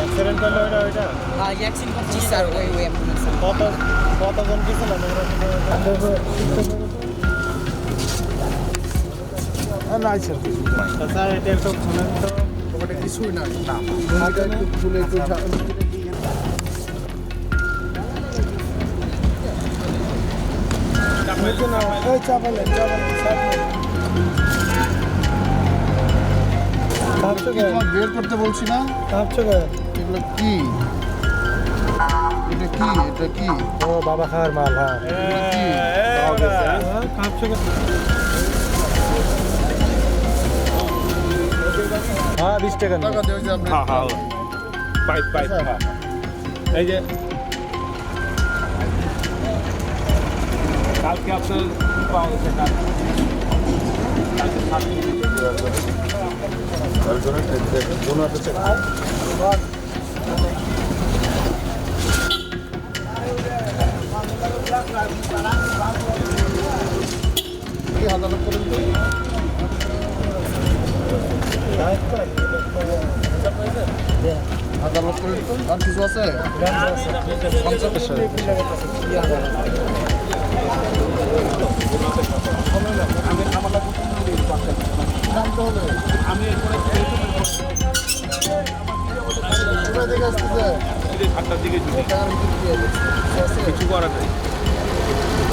Accident হলো ওইটা? Sir ওই ওই অ্যাম্বুলেন্স কত কতজন গেছিল? স্যার এটা একটু খুলেন তো। ওটা কিছুই না। একটু খুলে একটু। চাপালেন, চাপালেন, বের করতে বলছি না। ভাবছ কে? এগুলো কি? এটা কি? এটা কি? ও বাবা খাওয়ার মাল হ্যাঁ। কে? হ্যাঁ বিশ টাকা টাকা দেওয়া যে আপনি পাইপ পাইপ হ্যাঁ। এই যে কালকে আপনার পাওয়া গেছে কি আদালত করেন তো আদালত করেন তো আর কিছু আছে থেকে আসতেছে আটটার দিকে টাকার ভিতরে দিয়ে কিছু আছে? কিছু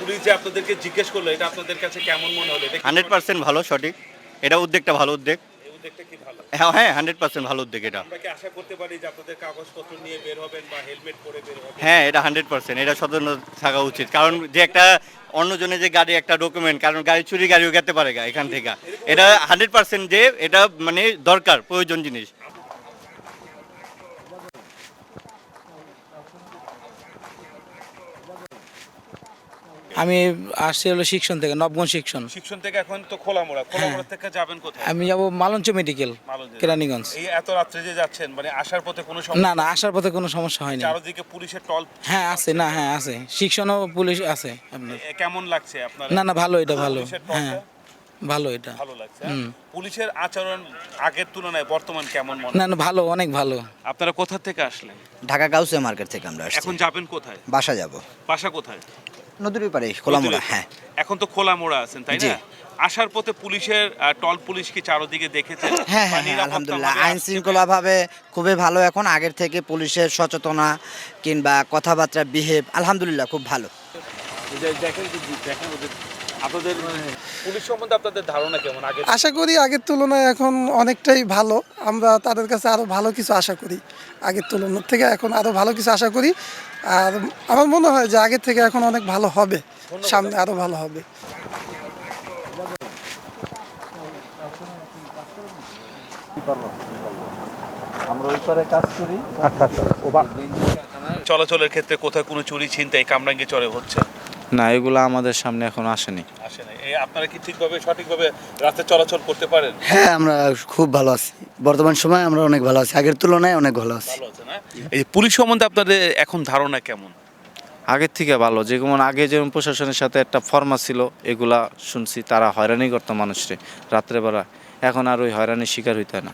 পুলিশ যে আপনাদেরকে জিজ্ঞেস করল এটা আপনাদের কাছে কেমন মনে হলো? হান্ড্রেড পার্সেন্ট ভালো সঠিক। এটা উদ্যোগটা ভালো উদ্যোগ। হ্যাঁ হ্যাঁ হান্ড্রেড পার্সেন্ট ভালো উদ্যোগ এটা। আশা করতে পারি যে আপনাদের কাগজপত্র নিয়ে বের হবেন বা হেলমেট পরে বের হবেন? হ্যাঁ এটা হান্ড্রেড পার্সেন্ট এটা সতর্ক থাকা উচিত। কারণ যে একটা অন্যজনের যে গাড়ি একটা ডকুমেন্ট কারণ গাড়ি চুরি গাড়িও গেতে পারে এখান থেকে। এটা হান্ড্রেড পার্সেন্ট যে এটা মানে দরকার প্রয়োজন জিনিস। আমি আসছি হলো শিক্ষণ থেকে নবগঞ্জ শিক্ষণ। শিক্ষণ থেকে এখন তো খোলামোড়া খোলামোড়া থেকে যাবেন কোথায়? আমি যাব মালঞ্চ মেডিকেল মালঞ্চে। কেরানীগঞ্জ। এই এত রাত্রে যে যাচ্ছেন মানে আসার পথে কোনো সমস্যা? না না আসার পথে কোনো সমস্যা হয়নি। চারদিকে পুলিশের টল? হ্যাঁ আছে না হ্যাঁ আছে। শিক্ষণও পুলিশ আছে আপনার। কেমন লাগছে আপনার? না না ভালো এটা ভালো। হ্যাঁ ভালো এটা। ভালো লাগছে হ্যাঁ? পুলিশের আচরণ আগের তুলনায় বর্তমান কেমন মনে না না ভালো অনেক ভালো। আপনারা কোথা থেকে আসলেন? ঢাকা গাউসিয়া মার্কেট থেকে আমরা আসছি। এখন যাবেন কোথায়? বাসা যাব। বাসা কোথায়? নদীর পারে খোলামোড়া হ্যাঁ। এখন তো খোলামোড়া আছেন তাই না? আসার পথে পুলিশের টল পুলিশ কি চারদিকে দেখেছেন হ্যাঁ হ্যাঁ হ্যাঁ আলহামদুলিল্লাহ। আইন শৃঙ্খলা শৃঙ্খলাভাবে খুবই ভালো এখন আগের থেকে পুলিশের সচেতনা কিংবা কথাবার্তা বিহেভ আলহামদুলিল্লাহ খুব ভালো। দেখেন দেখেন ওদের আপনাদের পুলিশ সম্বন্ধে আপনাদের ধারণা কেমন? আগে আশা করি আগের তুলনায় এখন অনেকটাই ভালো। আমরা তাদের কাছে আরও ভালো কিছু আশা করি। আগের তুলনার থেকে এখন আরও ভালো কিছু আশা করি। আর আমার মনে হয় যে আগের থেকে এখন অনেক ভালো হবে। সামনে আরও ভালো হবে। চলাচলের ক্ষেত্রে কোথায় কোনো চুরি ছিনতাই কামরাঙ্গি চড়ে হচ্ছে? না এগুলো আমাদের সামনে এখন আসেনি। আসে আপনারা কি ঠিকভাবে সঠিকভাবে রাতে চলাচল করতে পারেন? হ্যাঁ আমরা খুব ভালো আছি। বর্তমান সময় আমরা অনেক ভালো আছি। আগের তুলনায় অনেক ভালো আছি। ভালো আছে না? এই পুলিশ সম্বন্ধে আপনাদের এখন ধারণা কেমন? আগের থেকে ভালো। যেমন আগে যেমন প্রশাসনের সাথে একটা ফর্মা ছিল এগুলা শুনছি তারা হয়রানি করতো মানুষরে রাত্রেবেলা। এখন আর ওই হয়রানির শিকার হইতে না।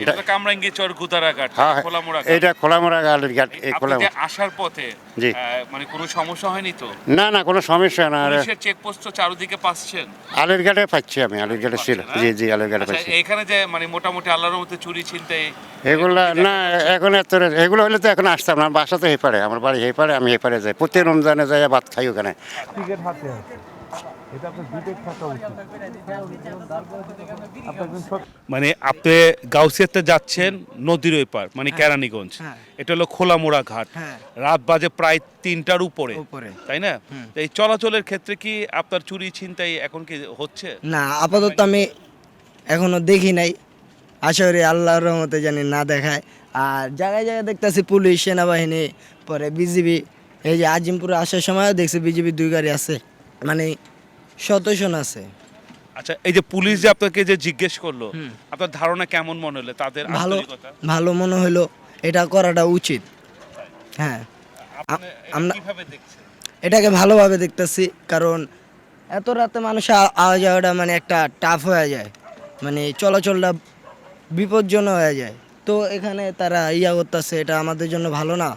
এটা তো কামরাঙ্গি চর গুদারাঘাট হ্যাঁ, খোলামোড়া এটা খোলামোড়া গালের ঘাট এই খোলা আসার পথে জি। মানে কোনো সমস্যা হয়নি তো? না না কোনো সমস্যা না আরে পুলিশের চেকপোস্ট তো চারদিকে পাচ্ছেন। আলের ঘাটে পাচ্ছি আমি আলের ঘাটে ছিল। জি হ্যাঁ? জি আলের ঘাটে আচ্ছা পাচ্ছি। এখানে যে মানে মোটামুটি আল্লাহর মধ্যে চুরি ছিনতাই এগুলা না এখন এত এগুলো হলে তো এখন আসতাম না বাসা তো হেপারে আমার বাড়ি হেপারে আমি হেপারে যাই। প্রতি রমজানে যাই ভাত খাই ওখানে। টিকিট হাতে এটা আপনার বিবেক থাকা উচিত। আপনি একজন সৎ- মানে আপনি গাউসিয়াতে যাচ্ছেন নদীর ওই পার মানে কেরানীগঞ্জ। হ্যাঁ। এটা হলো খোলামোড়া ঘাট। হ্যাঁ। রাত বাজে প্রায় তিনটার উপরে। উপরে। তাই না? এই চলাচলের ক্ষেত্রে কি আপনার চুরি ছিনতাই এখন কি হচ্ছে? না আপাতত আমি এখনও দেখি নাই। আশা করি আল্লাহর রহমতে জানি না দেখায়। আর জায়গায় জায়গায় দেখতেছি পুলিশ সেনাবাহিনী পরে বিজিবি। এই যে আজিমপুরে আসার সময়ও দেখছি বিজিবি দুই গাড়ি আছে। মানে শতজন আছে। আচ্ছা এই যে পুলিশ যে আপনাকে যে জিজ্ঞেস করল আপনার ধারণা কেমন মনে হলো? তাদের ভালো ভালো মনে হলো এটা করাটা উচিত। হ্যাঁ। আমরা এটাকে ভালোভাবে দেখতেছি কারণ এত রাতে মানুষ আওয়া যাওয়াটা মানে একটা টাফ হয়ে যায়। মানে চলাচলটা বিপজ্জনক হয়ে যায়। তো এখানে তারা ইয়া করতেছে এটা আমাদের জন্য ভালো না।